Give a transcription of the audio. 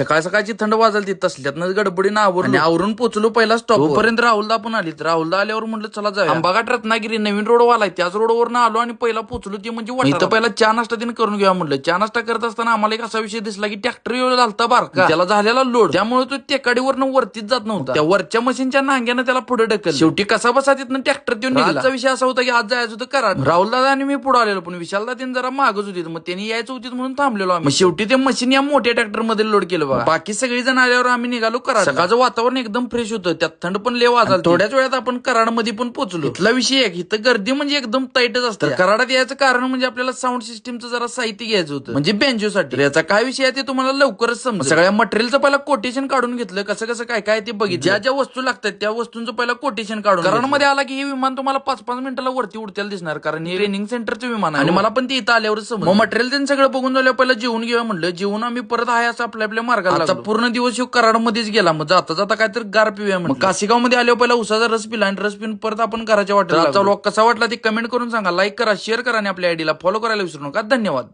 सकाळ सकाळची थंड वाजलती तसल्यातनं गडबडीनं आवरून आवरून पोचलो पहिला स्टॉप पर्यंत राहुलदा पण आली राहुलदा आल्यावर म्हटलं चला जाऊया. आंबाघाट रत्नागिरी नवीन रोड वाला त्याच रोडवर आलो आणि पहिला पोचलो ते म्हणजे पहिला चहा नाश्ता तिने करून घ्या म्हटलं चहा नाश्ता करत असताना आम्हाला एक असा विषय दिसला की ट्रॅक्टर झालता बारका. त्याला झालेला लोड त्यामुळे तो टेकाडीवरनं वरतीच जात नव्हता. त्या वरच्या मशीनच्या नांग्यानं त्याला पुढे ढकल शेवटी कसा बसा तिथनं ट्रॅक्टर देऊन विषय असा होता की आज जायचं होतं कराड. राहुल दादा आणि मी पुढे आलेलो पण विशाल दादा जरा मागच होती मग त्यांनी यायचं होती म्हणून थांबलेलो आम्ही. शेवटी ते मशीन या मोठ्या ट्रॅक्टरमध्ये लोड केलं बघा. बाकी सगळी जण आल्यावर आम्ही निघालो कराड सकाळचं वातावरण एकदम फ्रेश होतं. त्यात थंड पण लेव आला थोड्याच वेळात आपण कराडमध्ये पण पोहोचलो. इथला विषय आहे की इथं गर्दी म्हणजे एकदम टाईटच असतं. कराडात यायचं कारण म्हणजे आपल्याला साऊंड सिस्टीमचं जरा साहित्य घ्यायचं होतं. म्हणजे बेंजोसाठी तर याचा काय विषय आहे ते तुम्हाला लवकरच समजा सगळ्या मटेरियलचं पहिला कोटेशन काढून घेतलं. कसं कसं काय काय ते बघितलं. ज्या ज्या वस्तू लागतात त्या वस्तूंचं पहिला कोटेशन काढून कराडमध्ये आला की हे विमान तुम्हाला पाच पाच मिनिटाला वरती उडतेला दिसणार. कारण हे ट्रेनिंग सेंटरचं विमान आहे. आणि मला पण ते इथं आल्यावर समज मटेरियल त्यांनी सगळं बघून झालं पहिला जेवून घेऊया म्हणलं. जेवून आम्ही परत आहे असं आपल्या आपल्या मार्गाला पूर्ण दिवस ह्यो कराडमध्येच गेला. मग जाता जाता काय तर गार पिऊया मग काशीगावमध्ये आल्यावर पहिला उसाचा रस पिला आणि रस पिऊन परत आपण घराच्या वाटेला व्लॉग कसा वाटला ते कमेंट करून सांगा. लाईक करा शेअर करा आणि आपल्या आयडीला फॉलो करायला विसरू नका. धन्यवाद.